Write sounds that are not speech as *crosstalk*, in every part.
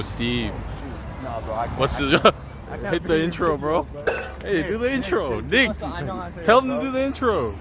Yo, Steve. No, bro. I, What's the *laughs* hit the intro, bro? Hey, do the intro. Nick, I know how to tell him to do the intro.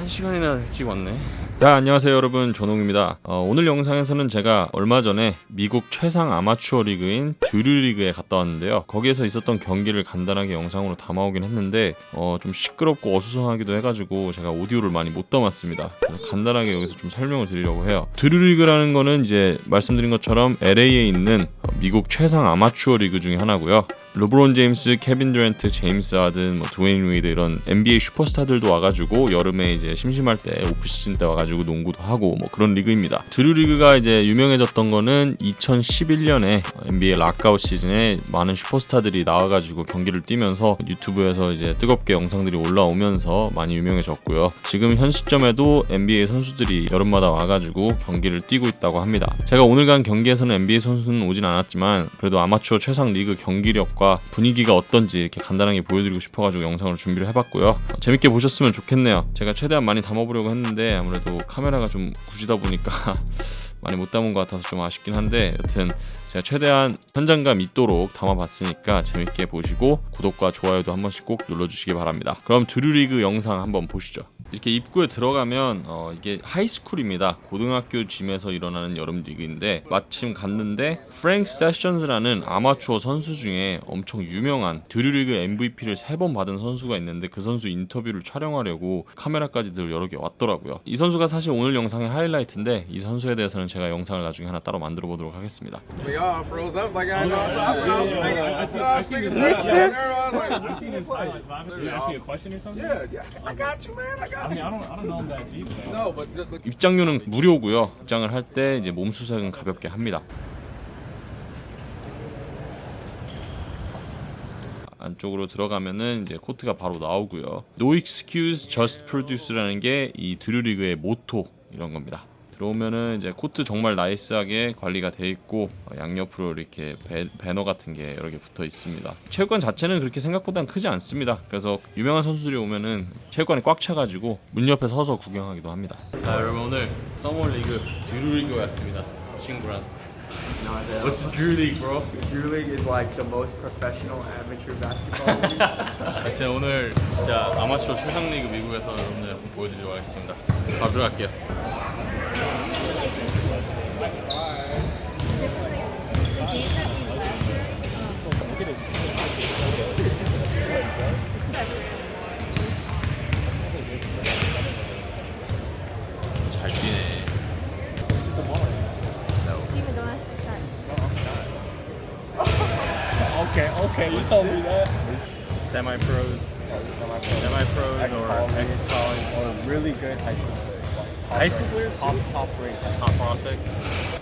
한 시간이나 일찍 왔네. 자, 안녕하세요, 여러분. 조농입니다. 어, 오늘 영상에서는 제가 얼마 전에 미국 최상 아마추어 리그인 드류 리그에 갔다 왔는데요. 거기에서 있었던 경기를 간단하게 영상으로 담아오긴 했는데 어, 좀 시끄럽고 어수선하기도 해가지고 제가 오디오를 많이 못 담았습니다. 그래서 간단하게 여기서 좀 설명을 드리려고 해요. 드류 리그라는 거는 이제 말씀드린 것처럼 LA에 있는 어, 미국 최상 아마추어 리그 중에 하나고요. 르브론 제임스, 케빈 듀란트, 제임스 하든, 뭐 드웨인 웨이드 이런 NBA 슈퍼스타들도 와가지고 여름에 이제 심심할 때 오프 시즌 때 와가지고 농구도 하고 뭐 그런 리그입니다. 드류 리그가 이제 유명해졌던 거는 2011년에 NBA 락아웃 시즌에 많은 슈퍼스타들이 나와가지고 경기를 뛰면서 유튜브에서 이제 뜨겁게 영상들이 올라오면서 많이 유명해졌고요. 지금 현 시점에도 NBA 선수들이 여름마다 와가지고 경기를 뛰고 있다고 합니다. 제가 오늘 간 경기에서는 NBA 선수는 오진 않았지만 그래도 아마추어 최상 리그 경기력 과 분위기가 어떤지 이렇게 간단하게 보여드리고 싶어가지고 영상을 준비를 해봤고요. 어, 재밌게 보셨으면 좋겠네요. 제가 최대한 많이 담아보려고 했는데 아무래도 카메라가 좀 굳이다 보니까 *laughs* 많이 못 담은 것 같아서 좀 아쉽긴 한데 여튼 제가 최대한 현장감 있도록 담아봤으니까 재밌게 보시고 구독과 좋아요도 한 번씩 꼭 눌러주시기 바랍니다. 그럼 드류리그 영상 한번 보시죠. 이렇게 입구에 들어가면 어, 이게 하이스쿨입니다. 고등학교 짐에서 일어나는 여름 리그인데 마침 갔는데 프랭크 세션즈라는 아마추어 선수 중에 엄청 유명한 드류리그 MVP를 세 번 받은 선수가 있는데 그 선수 인터뷰를 촬영하려고 카메라까지들 여러 개 왔더라고요. 이 선수가 사실 오늘 영상의 하이라이트인데 이 선수에 대해서는 제가 영상을 나중에 하나 따로 만들어 보도록 하겠습니다. 입장료는 무료고요. 입장을 할 때 이제 몸 수색은 가볍게 합니다. 안쪽으로 들어가면은 이제 코트가 바로 나오고요. No excuse, just produce라는 게 이 드류 리그의 모토 이런 겁니다. 들어오면은 이제 코트 정말 나이스하게 관리가 돼 있고 어, 양옆으로 이렇게 배, 배너 같은 게 여러 개 붙어 있습니다. 체육관 자체는 그렇게 생각보다는 크지 않습니다. 그래서 유명한 선수들이 오면은 체육관이 꽉 차가지고 문 옆에 서서 구경하기도 합니다. 자 여러분 오늘 서머 리그 드류 리그 왔습니다. 친구랑. What's the Drew League, bro? Drew League is like the most professional amateur basketball league. *laughs* 하여튼 오늘 진짜 아마추어 최상 리그 미국에서 여러분들 보여드리도록 하겠습니다. 바로 들어갈게요. Okay, okay, you told me that. Semi oh, pros, semi pros or ex college, or really good high school players.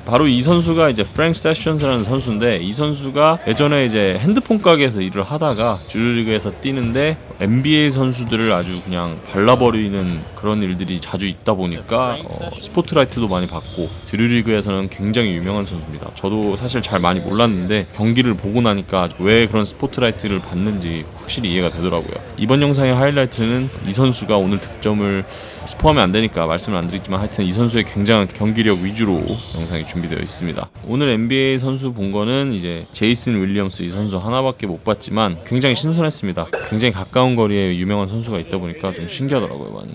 바로 이 선수가 이제 프랭크 세션스라는 선수인데 이 선수가 예전에 이제 핸드폰 가게에서 일을 하다가 주류리그에서 뛰는데 NBA 선수들을 아주 그냥 발라버리는 그런 일들이 자주 있다 보니까 어, 스포트라이트도 많이 받고 주류리그에서는 굉장히 유명한 선수입니다. 저도 사실 잘 많이 몰랐는데 경기를 보고 나니까 왜 그런 스포트라이트를 받는지 확실히 이해가 되더라고요. 이번 영상의 하이라이트는 이 선수가 오늘 득점을 스포하면 안 되니까 말씀을 안 드리지만 하여튼 이 선수의 굉장한 경기력 위주로 영상이 준비되어 있습니다. 오늘 NBA 선수 본 거는 이제 제이슨 윌리엄스 이 선수 하나밖에 못 봤지만 굉장히 신선했습니다. 굉장히 가까운 거리에 유명한 선수가 있다 보니까 좀 신기하더라고요 많이.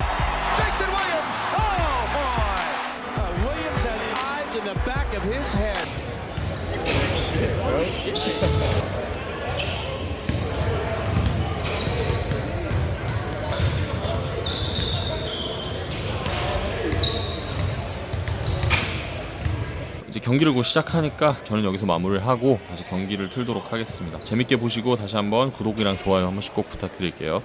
경기를 곧 시작하니까 저는 여기서 마무리를 하고 다시 경기를 틀도록 하겠습니다. 재밌게 보시고 다시 한번 구독이랑 좋아요 한 번씩 꼭 부탁드릴게요.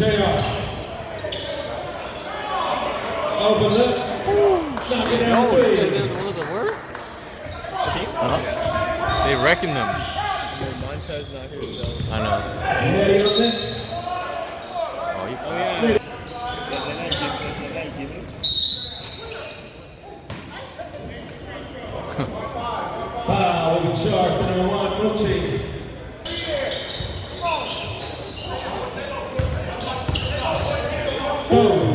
JR. Open lip. It one of the worst. Uh -huh. They reckon them. Um.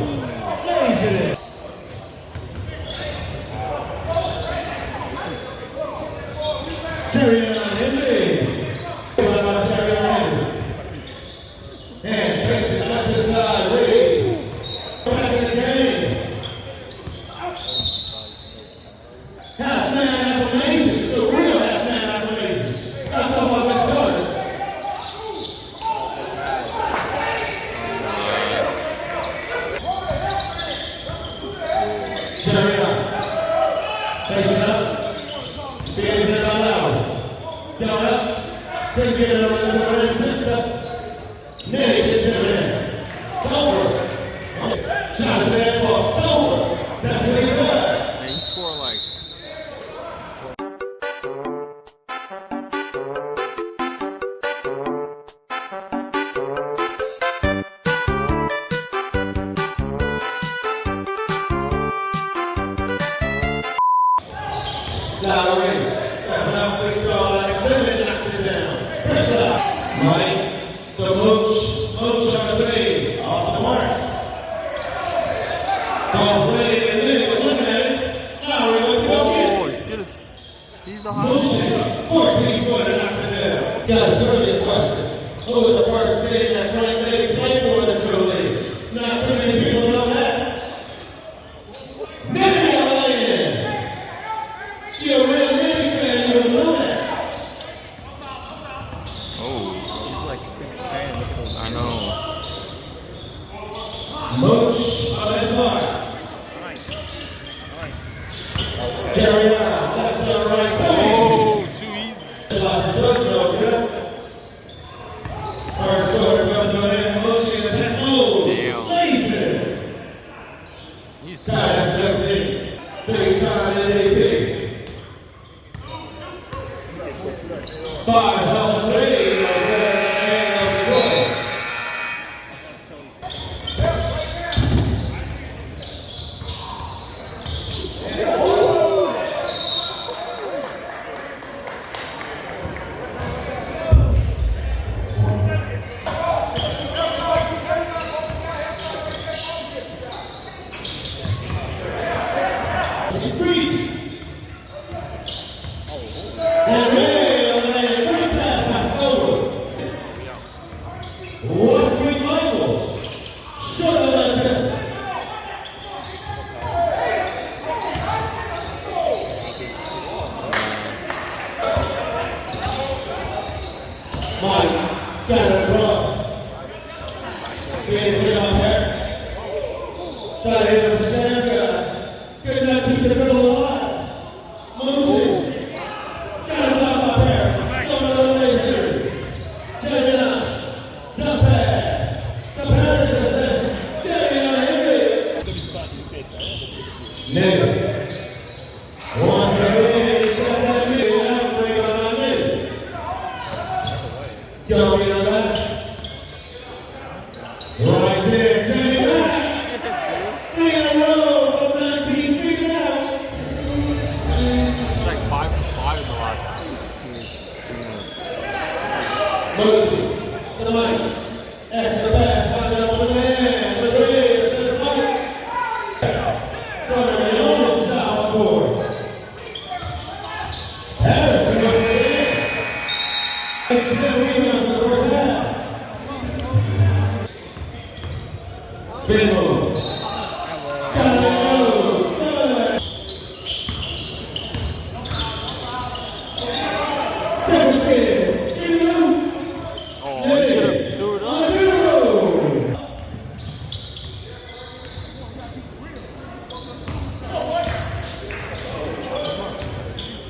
Jeremiah Yahweh, Five,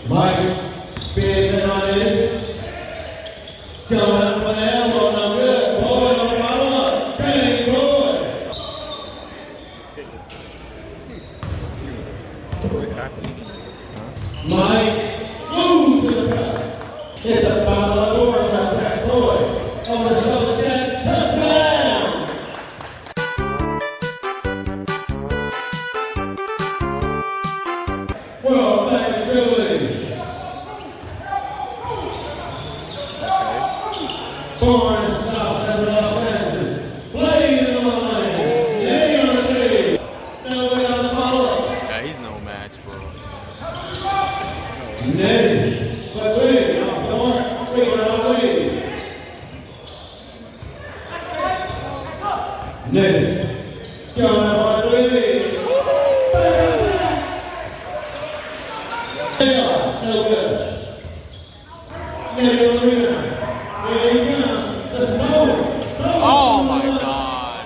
But Oh my God.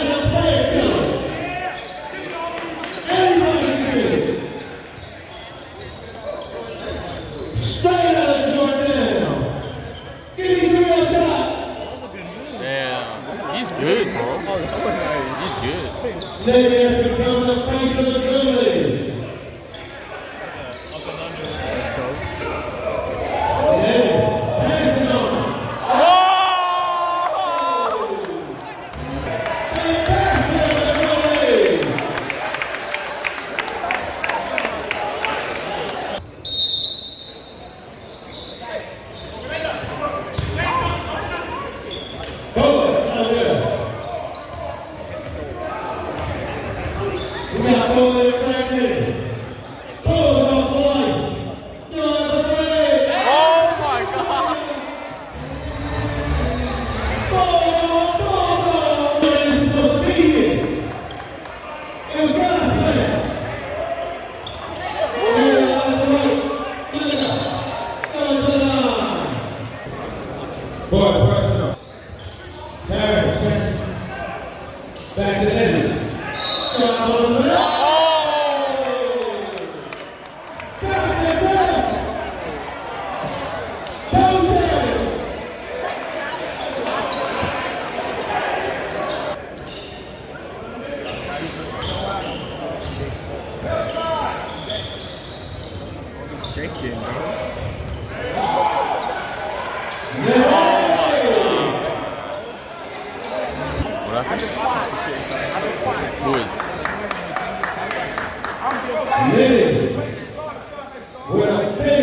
good, bro. He's good. Ume, When a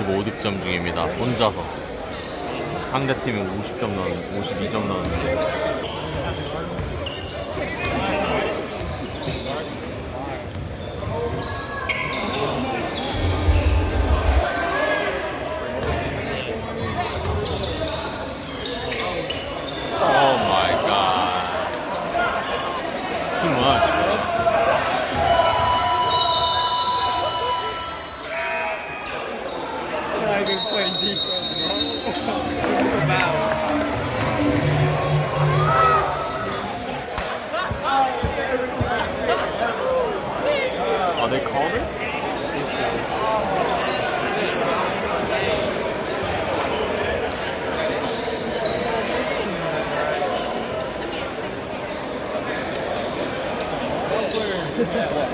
55득점 중입니다. 혼자서. 상대 팀은 50점 넣은, 52점 넣었는데. Oh my god.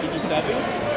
divisado